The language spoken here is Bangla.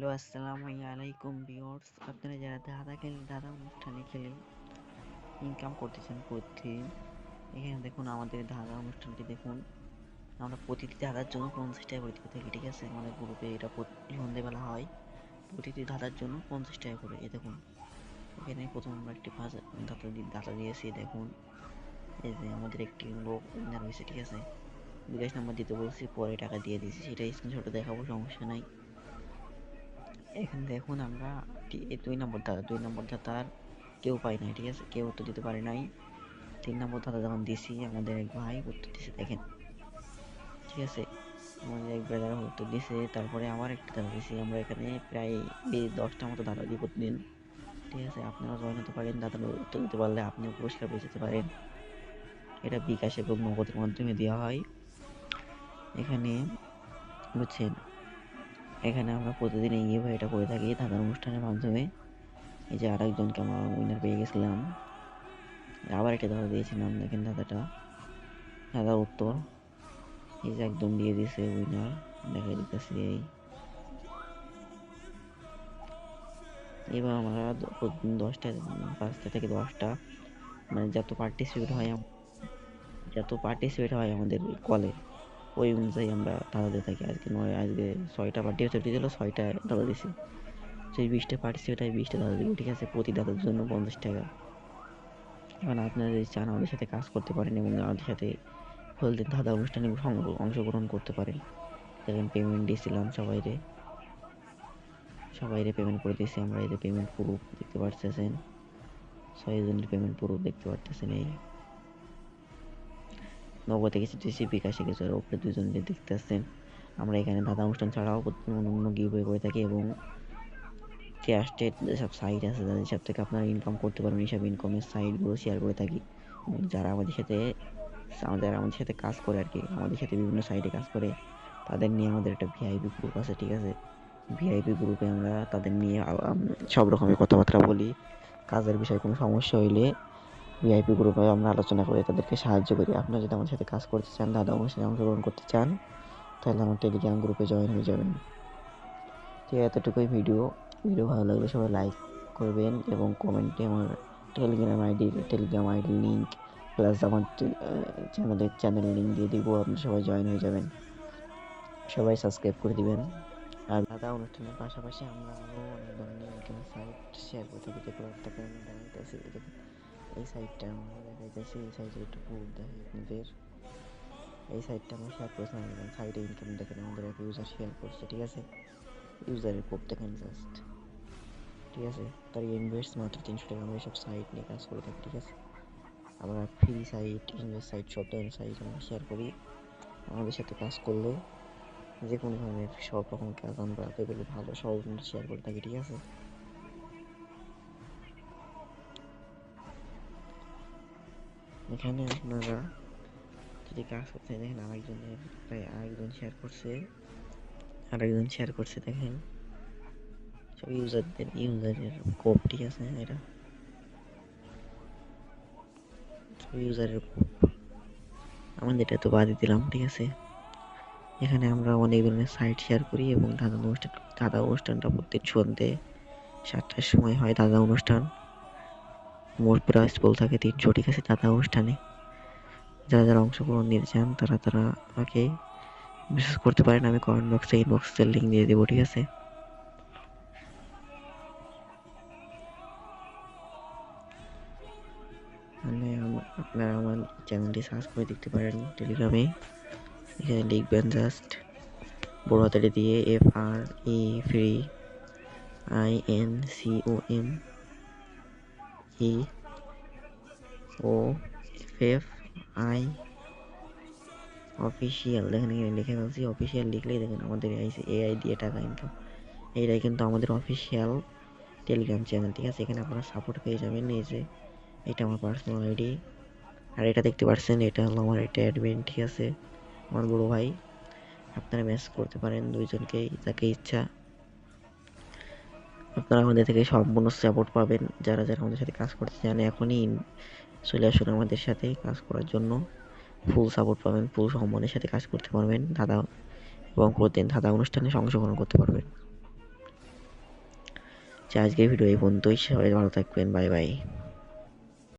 হ্যালো, আসসালামু আলাইকুম ভিউয়ার্স। আপনারা যারা ধাঁধা খেলেন ধাঁধা অনুষ্ঠানে খেলে ইনকাম করতেছেন প্রতিদিন, এখানে দেখুন আমাদের ধাঁধা অনুষ্ঠানটি দেখুন। আমরা প্রতিটি ধাঁধার জন্য পঞ্চাশ টাকা করে দিয়ে থাকি, ঠিক আছে? আমাদের গ্রুপে এটা সন্ধেবেলা হয়। প্রতিটি ধাঁধার জন্য পঞ্চাশ টাকা করে, এই দেখুন। এখানে প্রথম আমরা একটি দিয়ে ধাঁধা দিয়েছি দেখুন। এই যে আমাদের একটি লোক উইনার হয়েছে ঠিক আছে? বিকাশ নাম্বার দিতে বলছি, পরে টাকা দিয়ে দিয়েছি, সেটা স্ক্রিনশটে দেখাবো, সমস্যা নাই। এখানে দেখুন আমরা দুই নম্বর দাদা দুই নম্বর দাদার কেউ পাই নাই, ঠিক আছে? কেউ উত্তর দিতে পারে নাই। তিন নম্বর দাদা যখন দিছি, আমাদের এক ভাই উত্তর দিছে, দেখেন। ঠিক আছে? আমাদের এক ব্রাদার উত্তর দিছে, তারপরে আবার একটা দাদা দিছি। আমরা এখানে প্রায় এই দশটা মতো দাদা দিই প্রতিদিন। ঠিক আছে? আপনারা জয়েন হতে পারেন দাদার উত্তর দিতে পারলে আপনিও পুরস্কার পেয়ে যেতে পারেন। এটা বিকাশ এবং নগদের মাধ্যমে দেওয়া হয়। এখানে বুঝছেন এখানে আমরা প্রতিদিন এই এটা করে থাকি ধাঁধার অনুষ্ঠানের মাধ্যমে। এই যে আরেকজনকে আমরা উইনার পেয়ে গেছিলাম। আবার একটা দাদা দিয়েছিলাম, দেখেন দাদাটা। দাদার উত্তর। এই যে একদম দিয়ে দিয়েছে উইনার দেখা দিতেছি এই। এবার আমরা দশটা, পাঁচটা থেকে দশটা মানে যত পার্টিসিপেট হয় যত পার্টিসিপেট হয় আমাদের কলে ওই অনুযায়ী আমরা দাদা দিয়ে থাকি। আজকে নয়, আজকে ছয়টা পার্টিসিপেট দিয়েছিল ছয়টা দাদা দিছি সেই বিশটা পার্টিসিপেট হয়, বিশটা দাদা দিব ঠিক আছে? প্রতি দাদার জন্য পঞ্চাশ টাকা। এখন আপনারা যদি চান আমাদের সাথে কাজ করতে পারেন এবং আমাদের সাথে হলদিন দাদা অনুষ্ঠানে অংশগ্রহণ করতে পারেন। দেখেন পেমেন্ট দিয়েছিলাম সবাইরে। সবাইরে পেমেন্ট করে দিয়েছি, আমরা যে পেমেন্ট প্রুফ দেখতে পারতেছেন। ছয়জনের পেমেন্ট প্রুফ দেখতে পারতেছেন এই। নগদে কিছু দিয়েছি বিকাশে কিছু উপরে দুজনকে দেখতে পাচ্ছেন আমরা এখানে দাদা অনুষ্ঠান ছাড়াও অন্য গিভওয়ে করে থাকি এবং ট্রাস্টেড যেসব সাইট আছে যাদের সব থেকে আপনারা ইনকাম করতে পারবেন এইসব ইনকামের সাইটগুলো শেয়ার করে থাকি। যারা আমাদের সাথে, আমাদের আমাদের সাথে কাজ করে আর কি, আমাদের সাথে বিভিন্ন সাইটে কাজ করে, তাদের নিয়ে আমাদের একটা ভিআইপি গ্রুপ আছে, ঠিক আছে? ভিআইপি গ্রুপে আমরা তাদের নিয়ে সব রকমের কথাবার্তা বলি। কাজের বিষয়ে কোনো সমস্যা হইলে ভিআইপি গ্রুপে আমরা আলোচনা করে তাদেরকে সাহায্য করি। আপনারা যদি আমাদের সাথে কাজ করতে চান, দাদা অনুষ্ঠানে অংশগ্রহণ করতে চান, তাহলে আমার টেলিগ্রাম গ্রুপে জয়েন হয়ে যাবেন। ঠিক আছে এতটুকুই ভিডিও ভিডিও ভালো লাগলে সবাই লাইক করবেন এবং কমেন্টে আমার Telegram ID Telegram ID link plus আমার চ্যানেলের চ্যানেল লিঙ্ক দিয়ে দিব, আপনি সবাই জয়েন হয়ে যাবেন। সবাই সাবস্ক্রাইব করে দিবেন। আর দাদা অনুষ্ঠানের পাশাপাশি আমরা আরও অনেক ধরনের সাইট শেয়ার করে থাকি যেগুলো এই সাইটটা আমরা দেখাইতেছি এই সাইটের একটু প্রুফ দেখাই আপনাদের এই সাইটটা আমরা শেয়ার করেছিলাম এবং সাইটে ইনকাম দেখেন আমাদের এক ইউজার শেয়ার করছে, ঠিক আছে? ইউজারের প্রুফ দেখেন জাস্ট ঠিক আছে? তার ইনভেস্ট মাত্র তিনশো টাকা, আমরা এইসব সাইট নিয়ে কাজ করে থাকি, ঠিক আছে? আমরা ফ্রি সাইট ইনভেস্ট সাইট সব ধরনের সাইট আমরা শেয়ার করি। আমাদের সাথে কাজ করলে যে কোনো ধরনের সব রকম কাজ আমরা এগুলো ভালো সব শেয়ার করে থাকি, ঠিক আছে? এখানে আপনারা যদি কাজ করতে দেখেন, আরেকজনের প্রায় আরেকজন শেয়ার করছে, আরেকজন শেয়ার করছে, দেখেন। সব ইউজারদের ইউজারের কোপ ঠিক আছে এটা? সব ইউজারের কোপ আমাদের এটা তো বাদই দিলাম, ঠিক আছে? এখানে আমরা অনেক ধরনের সাইট শেয়ার করি এবং দাদা অনুষ্ঠান, দাদা অনুষ্ঠানটা প্রত্যেক সন্ধ্যে সাতটার সময় হয় দাদা অনুষ্ঠান। মোট প্রাইস বল থাকে তিনশো ঠিক আছে দাদা অনুষ্ঠানে। যারা যারা অংশগ্রহণ নিতে চান, তারা তারা আমাকে মেসেজ করতে পারেন, আমি কমেন্ট বক্সে ইনবক্সের লিঙ্ক দিয়ে দেবো, ঠিক আছে? মানে আপনারা আমার চ্যানেলটি সার্চ করে দেখতে পারেন টেলিগ্রামে এখানে লিখবেন জাস্ট বড় হাতারে দিয়ে F R E free I N C O M E O F I official দেখেন এখানে লিখে ফেলছি অফিসিয়াল লিখলেই দেখেন আমাদের এআই দিয়ে টাকা ইনকাম এইটাই কিন্তু আমাদের অফিসিয়াল টেলিগ্রাম চ্যানেল ঠিক আছে? এখানে আপনারা সাপোর্ট পেয়ে যাবেন এই যে, এটা আমার পার্সোনাল আইডি আর এটা দেখতে পাচ্ছেন, এটা হলো আমার একটা অ্যাডমিন ঠিক আছে? আমার বড় ভাই। আপনারা মেসেজ করতে পারেন দুইজনকেই, যাকে ইচ্ছা। আপনারা আমাদের থেকে সম্পূর্ণ সাপোর্ট পাবেন। যারা যারা আমাদের সাথে কাজ করতে চান, এখনই চলে আসুন আমাদের সাথে কাজ করার জন্য। ফুল সাপোর্ট পাবেন ফুল সম্মানের সাথে কাজ করতে পারবেন দাদা এবং প্রতিদিন দাদা অনুষ্ঠানে অংশগ্রহণ করতে পারবেন। আজকের ভিডিও এই পর্যন্তই, সবাই ভালো থাকবেন বাই বাই